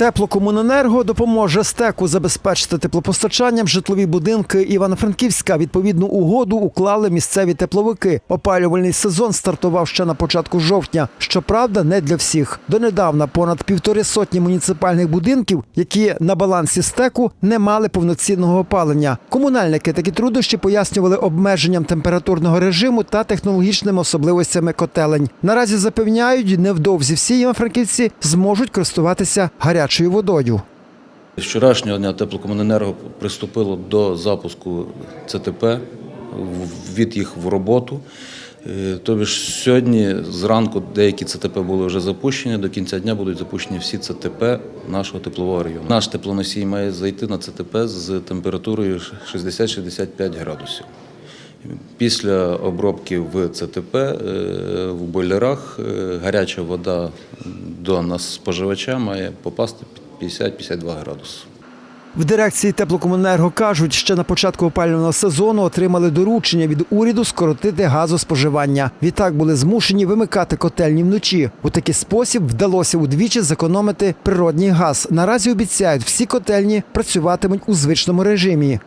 Теплокомуненерго допоможе стеку забезпечити теплопостачанням житлові будинки Івано-Франківська. Відповідну угоду уклали місцеві тепловики. Опалювальний сезон стартував ще на початку жовтня. Щоправда, не для всіх. Донедавна понад півтори сотні муніципальних будинків, які на балансі стеку не мали повноцінного опалення. Комунальники такі труднощі пояснювали обмеженням температурного режиму та технологічними особливостями котелень. Наразі запевняють, невдовзі всі івано-франківці зможуть користуватися гарячою водою. З вчорашнього дня теплокомуненерго приступило до запуску ЦТП, від їх в роботу. Е, ж сьогодні зранку деякі ЦТП були вже запущені, до кінця дня будуть запущені всі ЦТП нашого теплового району. Наш теплоносій має зайти на ЦТП з температурою 60-65 градусів. Після обробки в ЦТП е, в бойлерах е, гаряча вода до нас споживача має попасти під 50-52 градуси. В дирекції теплокомуненерго кажуть, ще на початку опалювального сезону отримали доручення від уряду скоротити газоспоживання. Відтак були змушені вимикати котельні вночі. У такий спосіб вдалося удвічі зекономити природній газ. Наразі обіцяють, всі котельні працюватимуть у звичному режимі.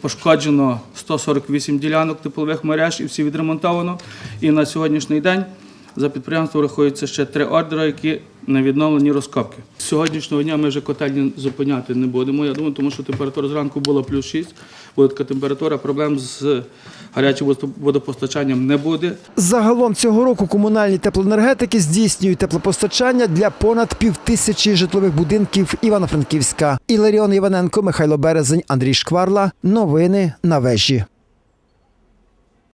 Пошкоджено 148 ділянок теплових мереж і всі відремонтовано. І на сьогоднішній день за підприємством рахується ще три ордери, які не відновлені розкопки. З сьогоднішнього дня ми вже котельні зупиняти не будемо. Я думаю, тому що температура зранку була плюс 6, буде така температура, проблем з гарячим водопостачанням не буде. Загалом цього року комунальні теплоенергетики здійснюють теплопостачання для понад півтисячі житлових будинків Івано-Франківська. Іларіон Іваненко, Михайло Березень, Андрій Шкварла. Новини на вежі.